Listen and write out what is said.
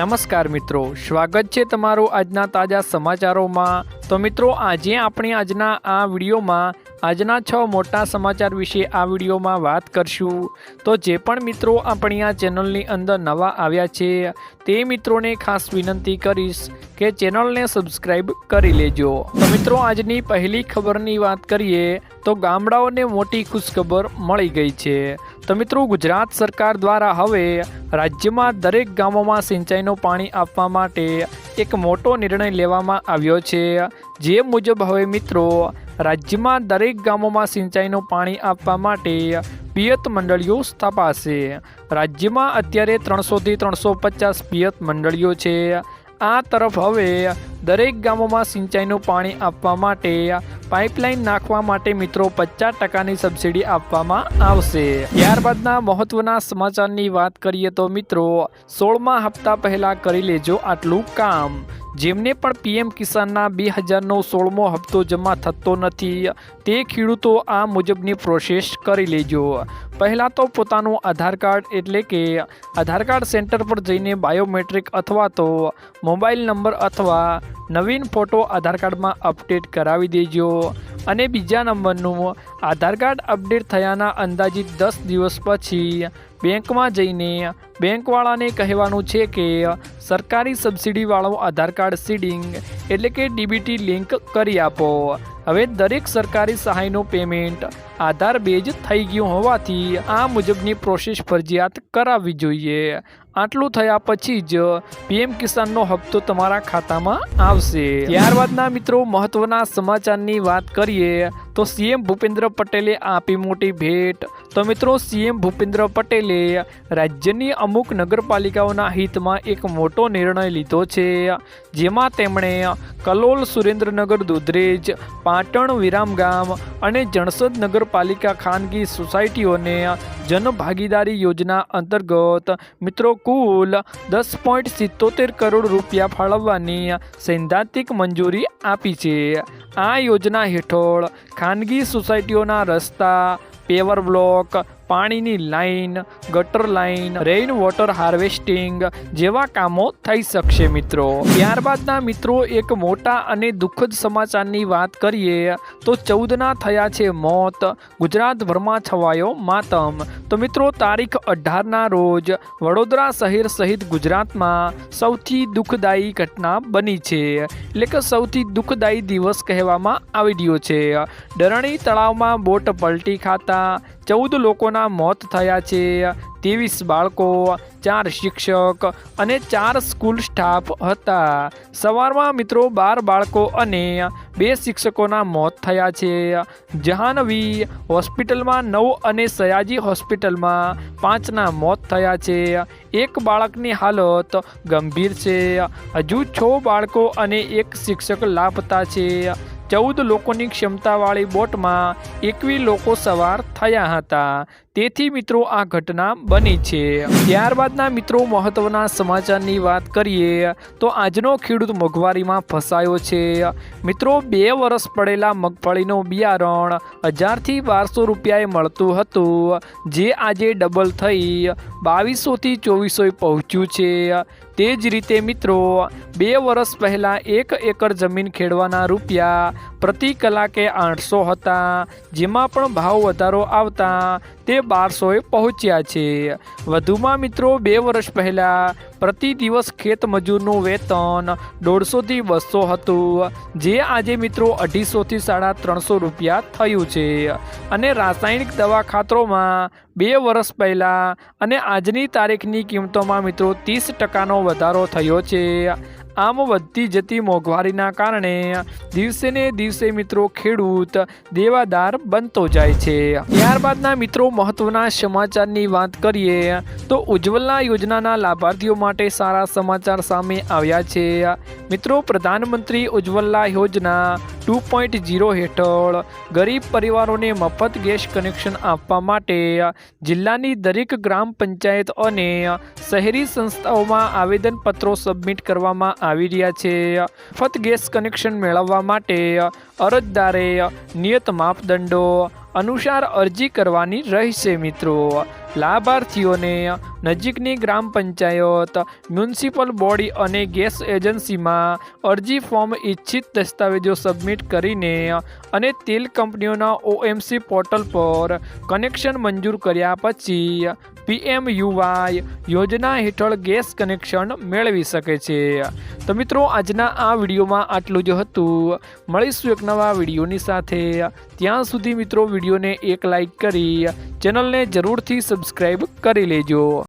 નમસ્કાર મિત્રો, સ્વાગત છે તમારું આજના તાજા સમાચારોમાં. તો મિત્રો, આજે આપણે આજના આ વિડીયોમાં, આજના છ મોટા સમાચાર વિશે આ વિડીયોમાં વાત કરશું. તો જે પણ મિત્રો આપણી આ ચેનલની અંદર નવા આવ્યા છે, તે મિત્રોને ખાસ વિનંતી કરીશ કે ચેનલને સબસ્ક્રાઈબ કરી લેજો. તો મિત્રો, આજની પહેલી ખબરની વાત કરીએ, તો ગામડાઓને મોટી ખુશખબર મળી ગઈ છે. તો મિત્રો, ગુજરાત સરકાર દ્વારા હવે રાજ્યમાં દરેક ગામોમાં સિંચાઈનું પાણી આપવા માટે એક મોટો નિર્ણય લેવામાં આવ્યો છે. જે મુજબ હવે મિત્રો, રાજ્યમાં દરેક ગામોમાં સિંચાઈનું પાણી આપવા માટે પિયત મંડળીઓ સ્થાપાશે. રાજ્યમાં અત્યારે ત્રણસોથી ત્રણસો પચાસ પિયત મંડળીઓ છે. આ તરફ હવે દરેક ગામોમાં સિંચાઈનું પાણી આપવા માટે પાઇપલાઇન નાખવા માટે મિત્રો પચાસ ટકાની સબસિડી આપવામાં આવશે. ત્યારબાદના મહત્વના સમાચારની વાત કરીએ તો મિત્રો, સોળમા હપ્તા પહેલા કરી લેજો આટલું કામ. જેમને પણ પીએમ કિસાનના બે હજારનો સોળમો હપ્તો જમા થતો નથી, તે ખેડૂતો આ મુજબની પ્રોસેસ કરી લેજો. પહેલાં તો પોતાનું આધાર કાર્ડ એટલે કે આધાર કાર્ડ સેન્ટર પર જઈને બાયોમેટ્રિક અથવા તો મોબાઈલ નંબર અથવા નવીન ફોટો આધાર કાર્ડમાં અપડેટ કરાવી દેજો. અને બીજા નંબરનું, આધાર કાર્ડ અપડેટ થયાના અંદાજિત દસ દિવસ પછી બેંકમાં જઈને બેંકવાળાને કહેવાનું છે કે સરકારી સબસિડીવાળો આધાર કાર્ડ સીડિંગ એટલે કે ડીબીટી લિંક કરી આપો. હવે દરેક સરકારી સહાયનું પેમેન્ટ આધાર બેઝ થઈ ગયું હોવાથી આ મુજબની પ્રોસેસ ફરજિયાત કરાવવી જોઈએ. આટલું થયા પછી જ પીએમ કિસાનનો હપ્તો તમારા ખાતામાં આવશે. ત્યારબાદના મિત્રો મહત્વના સમાચારની વાત કરીએ તો સીએમ ભૂપેન્દ્ર પટેલે આપી મોટી ભેટ. તો મિત્રો, સીએમ ભૂપેન્દ્ર પટેલે રાજ્યની અમુક નગરપાલિકાઓના હિતમાં એક મોટો નિર્ણય લીધો છે. જેમાં તેમણે કલોલ, સુરેન્દ્રનગર, દુધરેજ, પાટણ, વિરામગામ અને જણસદ નગરપાલિકા ખાનગી સોસાયટીઓને જનભાગીદારી યોજના અંતર્ગત મિત્રો કુલ દસ પોઈન્ટ સિત્તોતેર કરોડ રૂપિયા ફાળવવાની સૈદ્ધાંતિક મંજૂરી આપી છે. આ યોજના હેઠળ ખાનગી સોસાયટીઓના રસ્તા પેવર બ્લોક પાણીની લાઈન, ગટર લાઈન રેઇન વોટર હાર્વેસ્ટિંગ જેવા કામો થઈ શકશે મિત્રો. ત્યારબાદના મિત્રો એક મોટા અને દુઃખદ સમાચારની વાત કરીએ તો ચૌદના થયા છે મોત, ગુજરાતભરમાં છવાયો માતમ. તો મિત્રો તારીખ અઢારના રોજ વડોદરા શહેર સહિત ગુજરાતમાં સૌથી દુઃખદાયી ઘટના બની છે. એટલે કે સૌથી દુઃખદાયી દિવસ કહેવામાં આવી રહ્યો છે. ડરણી તળાવમાં બોટ પલટી ખાતા ચૌદ લોકોના મોત થયા છે. ત્રેવીસ બાળકો, ચાર શિક્ષક અને ચાર સ્કૂલ સ્ટાફ હતા. સવારમાં મિત્રો બાર બાળકો અને બે શિક્ષકોના મોત થયા છે. જહાનવી હોસ્પિટલમાં નવ અને સયાજી હોસ્પિટલમાં પાંચના મોત થયા છે. એક બાળકની હાલત ગંભીર છે. હજુ છ બાળકો અને એક શિક્ષક લાપતા છે. ચૌદ લોકોની ક્ષમતાવાળી બોટમાં એકવીસ લોકો સવાર થયા હતા. તેથી મિત્રો આ ઘટના બની છે. ત્યારબાદના મિત્રો મહત્વના સમાચારની વાત કરીએ તો આજનો ખેડૂત મોંઘવારીમાં ફસાયો છે. મિત્રો બે વર્ષ પડેલા મગફળીનું બિયારણ હજારથી બારસો રૂપિયાએ મળતું હતું, જે આજે ડબલ થઈ બાવીસોથી ચોવીસોએ પહોંચ્યું છે. તે જ રીતે મિત્રો, બે વર્ષ પહેલાં એક એકર જમીન ખેડવાના રૂપિયા પ્રતિ કલાકે આઠસો હતા, જેમાં પણ ભાવ વધારો આવતા તે બારસોએ પહોંચ્યા છે. વધુમાં મિત્રો, બે વર્ષ પહેલાં પ્રતિ દિવસ ખેત મજૂરનું વેતન દોઢસોથી બસો હતું, જે આજે મિત્રો અઢીસોથી સાડા ત્રણસો રૂપિયા થયું છે. અને રાસાયણિક દવા ખાતરોમાં બે વર્ષ પહેલાં અને આજની તારીખની કિંમતોમાં મિત્રો ત્રીસ ટકાનો વધારો થયો છે. આમ વધતી જતી મોંઘવારીના કારણે દિવસે ને દિવસે મિત્રો ખેડૂત દેવાદાર બનતો જાય છે. ત્યારબાદના મિત્રો મહત્વના સમાચારની વાત કરીએ તો ઉજ્જવલા યોજનાના લાભાર્થીઓ માટે સારા સમાચાર સામે આવ્યા છે. મિત્રો, પ્રધાનમંત્રી ઉજ્જવલા યોજના ટુ પોઈન્ટ જીરો હેઠળ ગરીબ પરિવારોને મફત ગેસ કનેક્શન આપવા માટે જિલ્લાની દરેક ગ્રામ પંચાયત અને શહેરી સંસ્થાઓમાં આવેદનપત્રો સબમિટ કરવામાં આવી રહ્યા છે. મફત ગેસ કનેક્શન મેળવવા માટે અરજદારે નિયત માપદંડો અનુસાર અરજી કરવાની રહેશે મિત્રો. લાભાર્થીઓને નજીકની ગ્રામ પંચાયત, મ્યુનિસિપલ બોડી અને ગેસ એજન્સીમાં અરજી ફોર્મ ઇચ્છિત દસ્તાવેજો સબમિટ કરીને અને તેલ કંપનીઓના ઓએમસી પોર્ટલ પર કનેક્શન મંજૂર કર્યા પછી પીએમ યુવાય યોજના હેઠળ ગેસ કનેક્શન મેળવી શકે છે. તો મિત્રો, આજના આ વિડીયોમાં આટલું જ હતું. મળીશું એક નવા વિડીયોની સાથે. ત્યાં સુધી મિત્રો વિડીયોને એક લાઈક કરી ચેનલને જરૂરથી સબસ્ક્રાઈબ કરી લેજો.